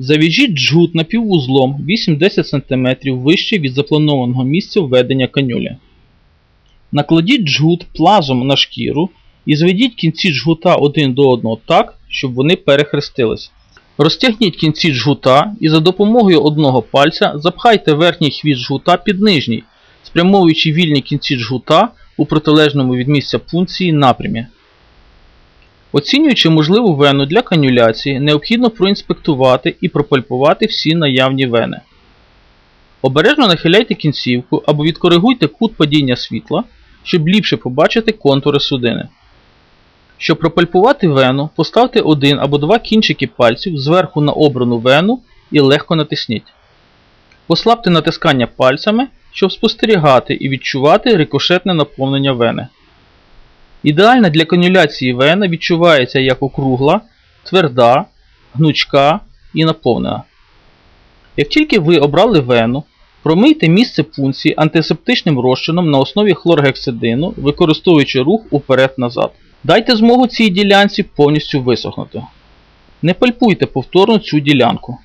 Зав'яжіть джгут напіввузлом 8-10 см вище від запланованого місця введення канюлі. Накладіть джгут плазом на шкіру і зведіть кінці джгута один до одного так, щоб вони перехрестились. Розтягніть кінці джгута і за допомогою одного пальця запхайте верхній хвіст джгута під нижній, спрямовуючи вільні кінці джгута у протилежному від місця пункції напрямі. Оцінюючи можливу вену для канюляції, необхідно проінспектувати і пропальпувати всі наявні вени. Обережно нахиляйте кінцівку або відкоригуйте кут падіння світла, щоб ліпше побачити контури судини. Щоб пропальпувати вену, поставте один або два кінчики пальців зверху на обрану вену і легко натисніть. Послабте натискання пальцями, щоб спостерігати і відчувати рикошетне наповнення вени. Ідеальна для канюляції вена відчувається як округла, тверда, гнучка і наповнена. Як тільки ви обрали вену, промийте місце пункції антисептичним розчином на основі хлоргексидину, використовуючи рух уперед-назад. Дайте змогу цій ділянці повністю висохнути. Не пальпуйте повторно цю ділянку.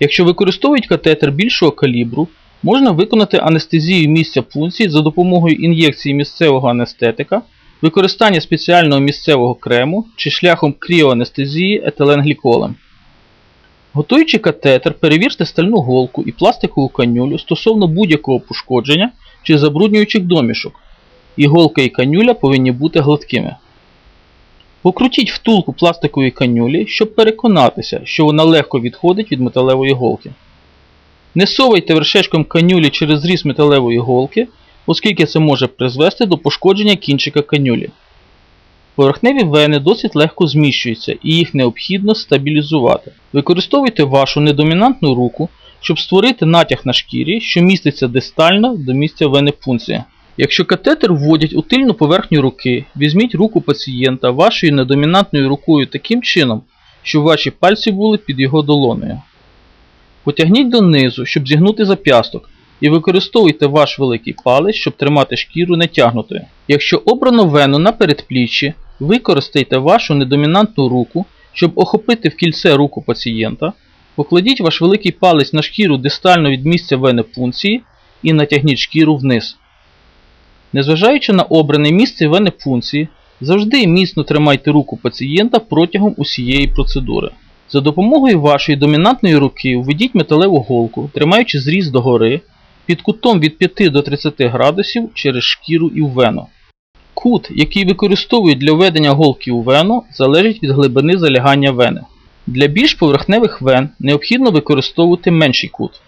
Якщо використовують катетер більшого калібру, можна виконати анестезію місця пункції за допомогою ін'єкції місцевого анестетика, використання спеціального місцевого крему чи шляхом кріоанестезії етиленгліколем. Готуючи катетер, перевірте стальну голку і пластикову канюлю стосовно будь-якого пошкодження чи забруднюючих домішок. Іголка і канюля повинні бути гладкими. Покрутіть втулку пластикової канюлі, щоб переконатися, що вона легко відходить від металевої голки. Не совайте вершечком канюлі через зріз металевої голки, оскільки це може призвести до пошкодження кінчика канюлі. Поверхневі вени досить легко зміщуються і їх необхідно стабілізувати. Використовуйте вашу недомінантну руку, щоб створити натяг на шкірі, що міститься дистально до місця вени. Якщо катетер вводять у тильну поверхню руки, візьміть руку пацієнта вашою недомінантною рукою таким чином, щоб ваші пальці були під його долоною. Потягніть донизу, щоб зігнути зап'ясток, і використовуйте ваш великий палець, щоб тримати шкіру нетягнутою. Якщо обрано вену на передпліччі, використайте вашу недомінантну руку, щоб охопити в кільце руку пацієнта, покладіть ваш великий палець на шкіру дистально від місця вени пункції і натягніть шкіру вниз. Незважаючи на обране місце вени пункції, завжди міцно тримайте руку пацієнта протягом усієї процедури. За допомогою вашої домінантної руки введіть металеву голку, тримаючи зріз догори, під кутом від 5 до 30 градусів через шкіру і в вену. Кут, який використовують для введення голки у вену, залежить від глибини залягання вени. Для більш поверхневих вен необхідно використовувати менший кут.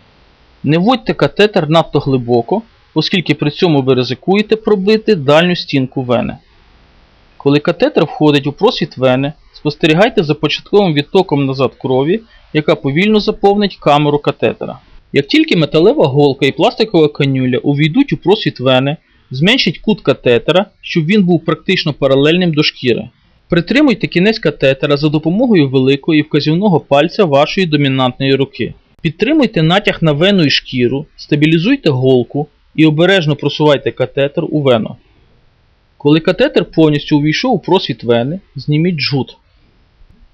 Не вводьте катетер надто глибоко, оскільки при цьому ви ризикуєте пробити дальню стінку вени. Коли катетер входить у просвіт вени, спостерігайте за початковим відтоком назад крові, яка повільно заповнить камеру катетера. Як тільки металева голка і пластикова канюля увійдуть у просвіт вени, зменшіть кут катетера, щоб він був практично паралельним до шкіри. Притримуйте кінець катетера за допомогою великого і вказівного пальця вашої домінантної руки. Підтримуйте натяг на вену і шкіру, стабілізуйте голку і обережно просувайте катетер у вену. Коли катетер повністю увійшов у просвіт вени, зніміть джгут.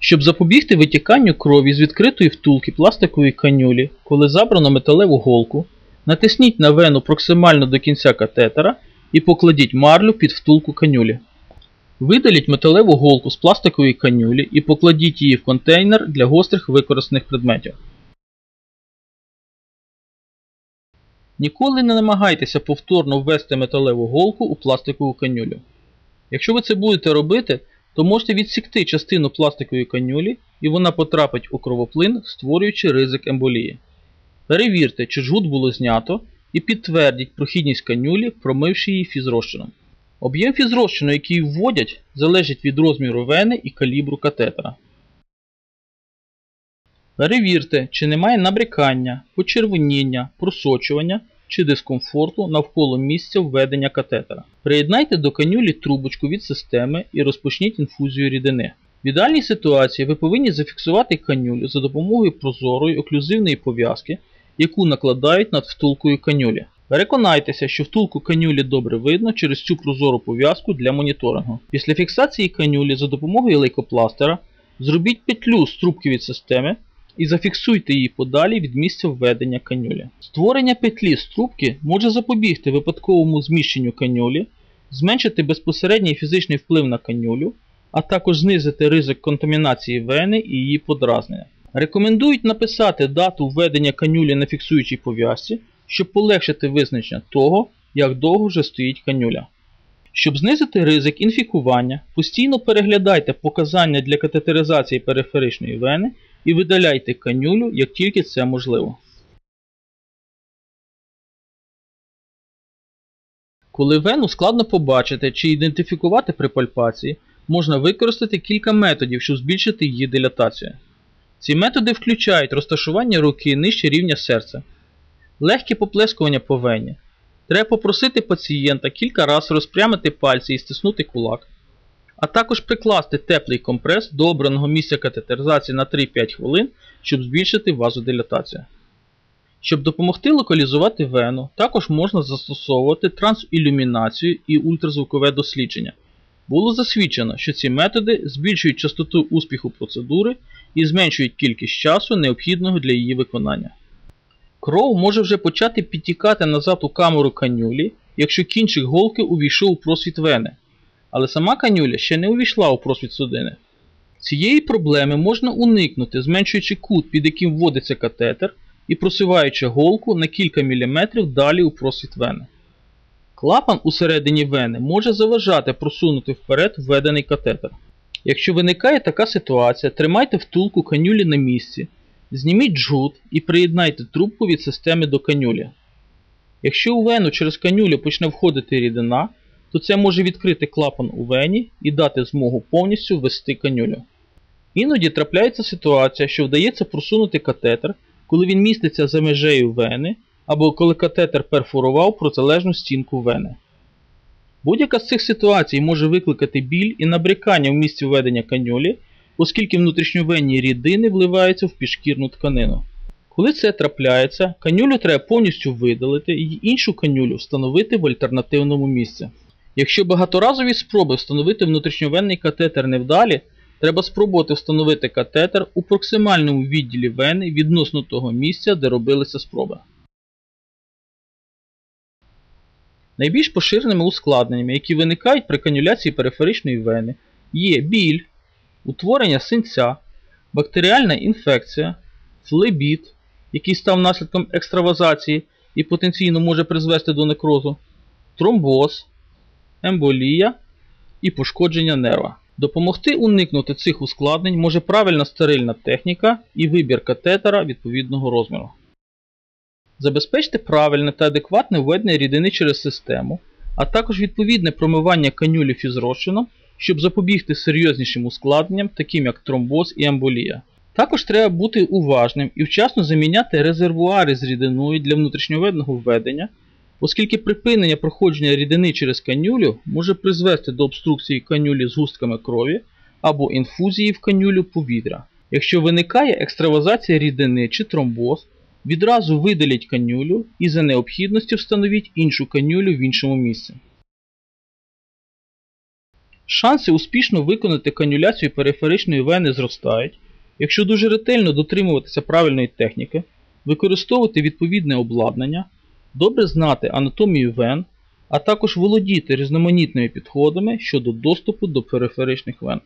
Щоб запобігти витіканню крові з відкритої втулки пластикової канюлі, коли забрано металеву голку, натисніть на вену проксимально до кінця катетера і покладіть марлю під втулку канюлі. Видаліть металеву голку з пластикової канюлі і покладіть її в контейнер для гострих використаних предметів. Ніколи не намагайтеся повторно ввести металеву голку у пластикову канюлю. Якщо ви це будете робити, то можете відсікти частину пластикової канюлі і вона потрапить у кровоплин, створюючи ризик емболії. Перевірте, чи жгут було знято, і підтвердіть прохідність канюлі, промивши її фізрозчином. Об'єм фізрозчину, який вводять, залежить від розміру вени і калібру катетера. Перевірте, чи немає набрякання, почервоніння, просочування чи дискомфорту навколо місця введення катетера. Приєднайте до канюлі трубочку від системи і розпочніть інфузію рідини. В ідеальній ситуації ви повинні зафіксувати канюлю за допомогою прозорої оклюзивної пов'язки, яку накладають над втулкою канюлі. Переконайтеся, що втулку канюлі добре видно через цю прозору пов'язку для моніторингу. Після фіксації канюлі за допомогою лейкопластера зробіть петлю з трубки від системи і зафіксуйте її подалі від місця введення канюлі. Створення петлі з трубки може запобігти випадковому зміщенню канюлі, зменшити безпосередній фізичний вплив на канюлю, а також знизити ризик контамінації вени і її подразнення. Рекомендують написати дату введення канюлі на фіксуючій пов'язці, щоб полегшити визначення того, як довго вже стоїть канюля. Щоб знизити ризик інфікування, постійно переглядайте показання для катетеризації периферичної вени і видаляйте канюлю, як тільки це можливо. Коли вену складно побачити чи ідентифікувати при пальпації, можна використати кілька методів, щоб збільшити її дилатацію. Ці методи включають розташування руки нижче рівня серця, легке поплескування по вені. Треба попросити пацієнта кілька разів розпрямити пальці і стиснути кулак, а також прикласти теплий компрес до обраного місця катетеризації на 3-5 хвилин, щоб збільшити вазодилатацію. Щоб допомогти локалізувати вену, також можна застосовувати трансілюмінацію і ультразвукове дослідження. Було засвідчено, що ці методи збільшують частоту успіху процедури і зменшують кількість часу, необхідного для її виконання. Кров може вже почати підтікати назад у камеру канюлі, якщо кінчик голки увійшов у просвіт вени, але сама канюля ще не увійшла у просвіт судини. Цієї проблеми можна уникнути, зменшуючи кут, під яким вводиться катетер, і просуваючи голку на кілька міліметрів далі у просвіт вени. Клапан усередині вени може заважати просунути вперед введений катетер. Якщо виникає така ситуація, тримайте втулку канюлі на місці, зніміть джгут і приєднайте трубку від системи до канюлі. Якщо у вену через канюлю почне входити рідина, то це може відкрити клапан у вені і дати змогу повністю ввести канюлю. Іноді трапляється ситуація, що вдається просунути катетер, коли він міститься за межею вени, або коли катетер перфорував протилежну стінку вени. Будь-яка з цих ситуацій може викликати біль і набрякання в місці введення канюлі, оскільки внутрішньовенні рідини вливаються в пішкірну тканину. Коли це трапляється, канюлю треба повністю видалити і іншу канюлю встановити в альтернативному місці. Якщо багаторазові спроби встановити внутрішньовенний катетер невдалі, треба спробувати встановити катетер у проксимальному відділі вени відносно того місця, де робилися спроби. Найбільш поширеними ускладненнями, які виникають при канюляції периферичної вени, є біль, утворення синця, бактеріальна інфекція, флебіт, який став наслідком екстравазації і потенційно може призвести до некрозу, тромбоз, емболія і пошкодження нерва. Допомогти уникнути цих ускладнень може правильна стерильна техніка і вибір катетера відповідного розміру. Забезпечте правильне та адекватне введення рідини через систему, а також відповідне промивання канюлі фізрозчином, щоб запобігти серйознішим ускладненням, таким як тромбоз і емболія. Також треба бути уважним і вчасно заміняти резервуари з рідиною для внутрішньоведного введення, оскільки припинення проходження рідини через канюлю може призвести до обструкції канюлі з густками крові або інфузії в канюлю повітря. Якщо виникає екстравазація рідини чи тромбоз, відразу видаліть канюлю і за необхідності встановіть іншу канюлю в іншому місці. Шанси успішно виконати канюляцію периферичної вени зростають, якщо дуже ретельно дотримуватися правильної техніки, використовувати відповідне обладнання, добре знати анатомію вен, а також володіти різноманітними підходами щодо доступу до периферичних вен.